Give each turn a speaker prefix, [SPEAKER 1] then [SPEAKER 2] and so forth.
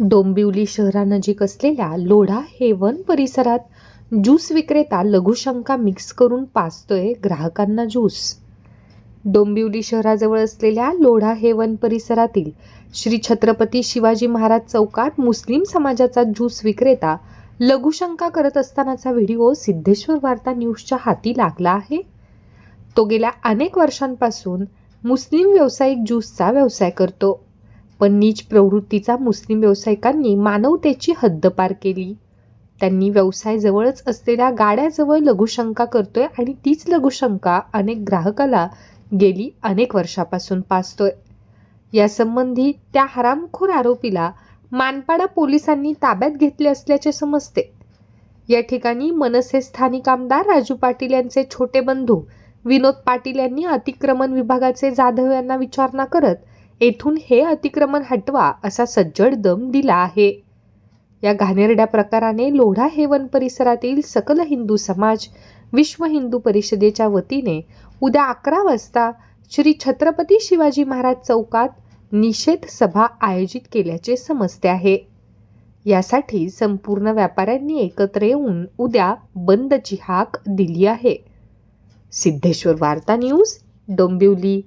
[SPEAKER 1] डोंबिवली शहरानजीक असलेल्या लोढा हेवन परिसरात ज्यूस विक्रेता लघुशंका मिक्स करून पाचतोय ग्राहकांना ज्यूस. डोंबिवली शहराजवळ असलेल्या लोढा हेवन परिसरातील श्री छत्रपती शिवाजी महाराज चौकात मुस्लिम समाजाचा ज्यूस विक्रेता लघुशंका करत असतानाचा व्हिडिओ सिद्धेश्वर वार्ता न्यूजच्या हाती लागला आहे. तो गेल्या अनेक वर्षांपासून मुस्लिम व्यावसायिक ज्यूसचा व्यवसाय करतो. पण नीच प्रवृत्तीचा मुस्लिम व्यावसायिकांनी मानवतेची हद्दपार केली. त्यांनी व्यवसाय जवळच असलेल्या गाड्याजवळ लघुशंका करतोय आणि तीच लघुशंका अनेक ग्राहकाला गेली अनेक वर्षापासून पाचतोय यासंबंधी त्या हरामखोर आरोपीला मानपाडा पोलिसांनी ताब्यात घेतले असल्याचे समजते. या ठिकाणी मनसे स्थानिक आमदार राजू पाटील यांचे छोटे बंधू विनोद पाटील यांनी अतिक्रमण विभागाचे जाधव यांना विचारणा करत येथून हे अतिक्रमण हटवा असा सज्जड दम दिला आहे. या घाणेरड्या प्रकाराने लोढा हेवन परिसरातील सकल हिंदू समाज विश्व हिंदू परिषदेच्या वतीने उद्या अकरा वाजता श्री छत्रपती शिवाजी महाराज चौकात निषेध सभा आयोजित केल्याचे समजते आहे. यासाठी संपूर्ण व्यापाऱ्यांनी एकत्र येऊन उद्या बंदची हाक दिली आहे. सिद्धेश्वर वार्ता न्यूज डोंबिवली.